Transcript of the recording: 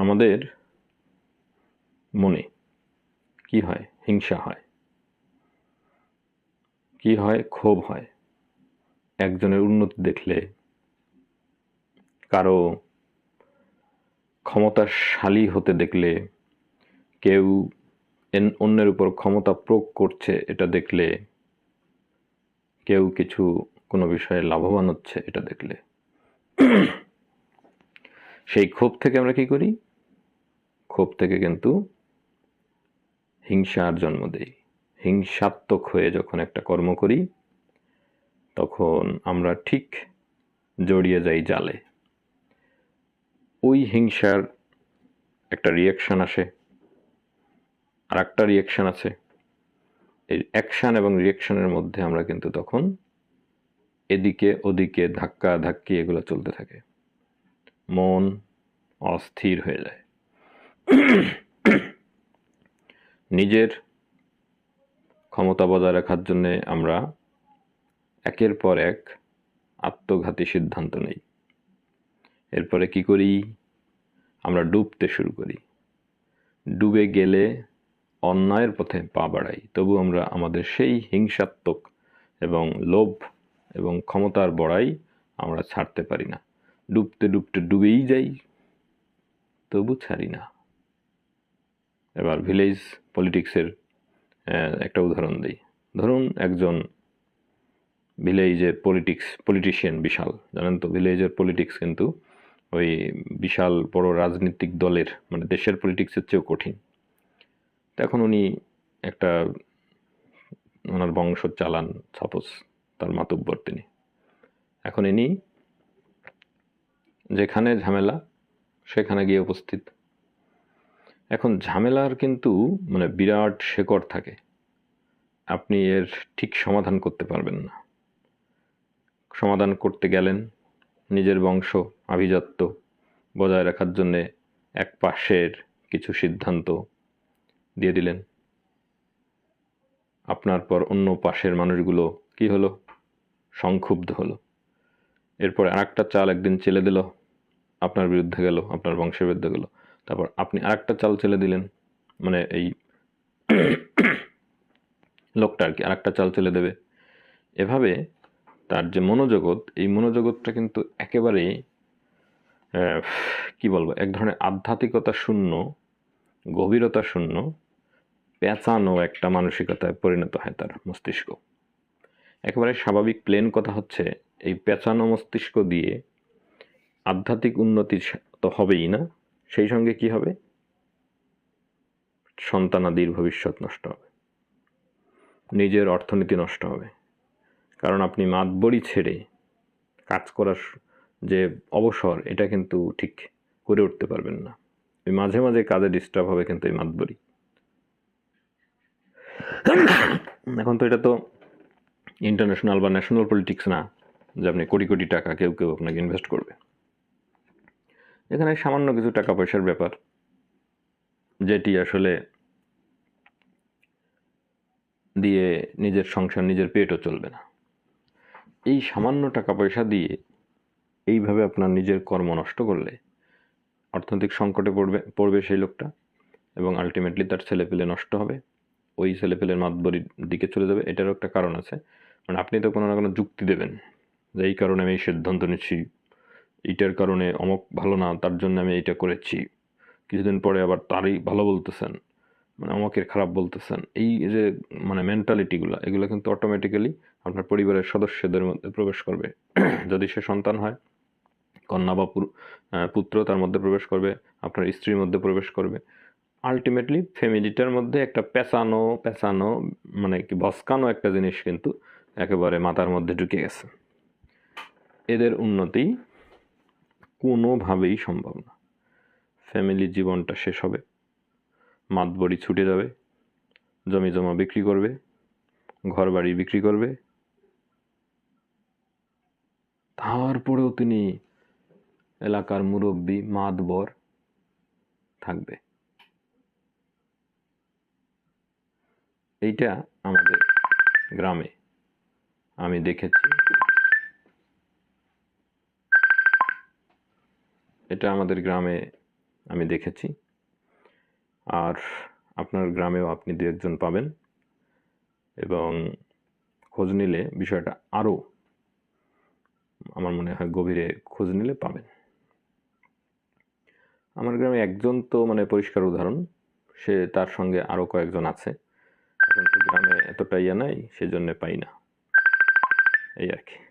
আমাদের মনে কি হয়? হিংসা হয়। কি হয়? ক্ষোভ হয়। একজনের উন্নতি দেখলে কারও ক্ষমতাশালী হতে দেখলে কেউ অন্যের উপর ক্ষমতা প্রয়োগ করছে এটা দেখলে কেউ কিছু, কোনো বিষয়ে লাভবান হচ্ছে এটা দেখলে। সেই ক্ষোভ থেকে আমরা কি করি? ক্ষোভ থেকে কিন্তু হিংসার জন্ম দেই। হিংসাত্মক হয়ে যখন একটা কর্ম করি, তখন আমরা ঠিক জড়িয়ে যাই জালে। ওই হিংসার একটা রিয়াকশান আসে আর একটা রিয়াকশান আছে। এই অ্যাকশান এবং রিয়াকশানের মধ্যে আমরা কিন্তু তখন এদিকে ওদিকে ধাক্কা ধাক্কি এগুলো চলতে থাকে। মন অস্থির হয়ে যায়। নিজের ক্ষমতা বজায় রাখার জন্যে আমরা একের পর এক আত্মঘাতী সিদ্ধান্ত নেই। এরপরে কি করি? আমরা ডুবতে শুরু করি। ডুবে গেলে অন্যায়ের পথে পা বাড়াই। তবু আমরা আমাদের সেই হিংসাত্মক এবং লোভ এবং ক্ষমতার বড়াই আমরা ছাড়তে পারি না। ডুবতে ডুবতে ডুবেই যাই, তবু ছাড়ি না। এবার ভিলেজ পলিটিক্সের একটা উদাহরণ দিই। ধরুন একজন ভিলেজের পলিটিক্স পলিটিশিয়ান বিশাল। জানেন তো ভিলেজের পলিটিক্স কিন্তু ওই বিশাল বড় রাজনৈতিক দলের মানে দেশের পলিটিক্সের চেয়েও কঠিন। এখন উনি একটা ওনার বংশ চালান সাপোজ তার মাতব্বর তিনি। এখন ইনি যেখানে ঝামেলা, সেখানে গিয়ে উপস্থিত। এখন ঝামেলার কিন্তু মানে বিরাট শেকড় থাকে। আপনি এর ঠিক সমাধান করতে পারবেন না। সমাধান করতে গেলেন, নিজের বংশ, আভিজাত্য বজায় রাখার জন্যে এক পাশের কিছু সিদ্ধান্ত দিয়ে দিলেন। আপনার পর অন্য পাশের মানুষগুলো কি হলো? সংক্ষুব্ধ হলো। এরপর আর একটা চাল একদিন চেলে দিল। আপনার বিরুদ্ধে গেল, আপনার বংশের বিরুদ্ধে গেল। তারপর আপনি আর একটা চাল চেলে দিলেন মানে এই লোকটা আর কি আর একটা চাল চেলে দেবে। এভাবে তার যে মনোজগৎ, এই মনোজগৎটা কিন্তু একেবারেই কি বলব, এক ধরনের আধ্যাত্মিকতা শূন্য, গভীরতা শূন্য, পেঁচানো একটা মানসিকতায় পরিণত হয় তার মস্তিষ্ক। একেবারে স্বাভাবিক প্লেন কথা হচ্ছে, এই পেঁচানো মস্তিষ্ক দিয়ে আধ্যাত্মিক উন্নতি তো হবেই না। সেই সঙ্গে কি হবে? সন্তানাদির ভবিষ্যৎ নষ্ট হবে। নিজের অর্থনীতি নষ্ট হবে। কারণ আপনি মাতবড়ি ছেড়ে কাজ করার যে অবসর, এটা কিন্তু ঠিক করে উঠতে পারবেন না। ওই মাঝে মাঝে কাজে ডিস্টার্ব হবে কিন্তু এই মাতবড়ি এখন তো এটা তো ইন্টারন্যাশনাল বা ন্যাশনাল পলিটিক্স না, যে আপনি কোটি কোটি টাকা কেউ কেউ আপনাকে ইনভেস্ট করবে। এখানে সামান্য কিছু টাকা পয়সার ব্যাপার, যেটি আসলে দিয়ে নিজের সংসার, নিজের পেটও চলবে না। এই সামান্য টাকা পয়সা দিয়ে এইভাবে আপনার নিজের কর্ম নষ্ট করলে অর্থনৈতিক সংকটে পড়বে পড়বে সেই লোকটা এবং আলটিমেটলি তার ছেলেপেলে নষ্ট হবে। ওই ছেলে ছেলেপেলের মাতবরির দিকে চলে যাবে, এটারও একটা কারণ আছে। মানে আপনি তো কোনো না কোনো যুক্তি দেবেন যে এই কারণে আমি এই সিদ্ধান্ত নিচ্ছি এইটার কারণে অমক ভালো না, তার জন্য আমি এইটা করেছি। কিছুদিন পরে আবার তারই ভালো বলতেছেন মানে আমাকে খারাপ বলতেছেন। এই যে মানে মেন্টালিটিগুলো এগুলো কিন্তু অটোমেটিক্যালি আপনার পরিবারের সদস্যদের মধ্যে প্রবেশ করবে। যদি সে সন্তান হয়, কন্যা বা পুত্র তার মধ্যে প্রবেশ করবে, আপনার স্ত্রীর মধ্যে প্রবেশ করবে। আলটিমেটলি ফ্যামিলিটার মধ্যে একটা পেঁচানো পেঁচানো মানে কি বসকানো একটা জিনিস কিন্তু একেবারে মাথার মধ্যে ঢুকে গেছে। এদের উন্নতি কোনোভাবেই সম্ভব না। ফ্যামিলি জীবনটা শেষ হবে। মাতবড়ি ছুটে যাবে। জমি জমা বিক্রি করবে। ঘর বাড়ি বিক্রি করবে। তারপরেও তিনি এলাকার মুরব্বী, মাতবর থাকবে। এইটা আমাদের গ্রামে আমি দেখেছি। এটা আমাদের গ্রামে আমি দেখেছি। আর আপনার গ্রামেও আপনি দু একজন পাবেন। এবং খোঁজ নিলে বিষয়টা আরও আমার মনে হয় গভীরে খোঁজ নিলে পাবেন। আমার গ্রামে একজন তো মানে পরিষ্কার উদাহরণ। সে তার সঙ্গে আরও কয়েকজন আছে। এখন তো গ্রামে এতটা ইয়ে নাই, সেজন্য পাই না। এই আর কি।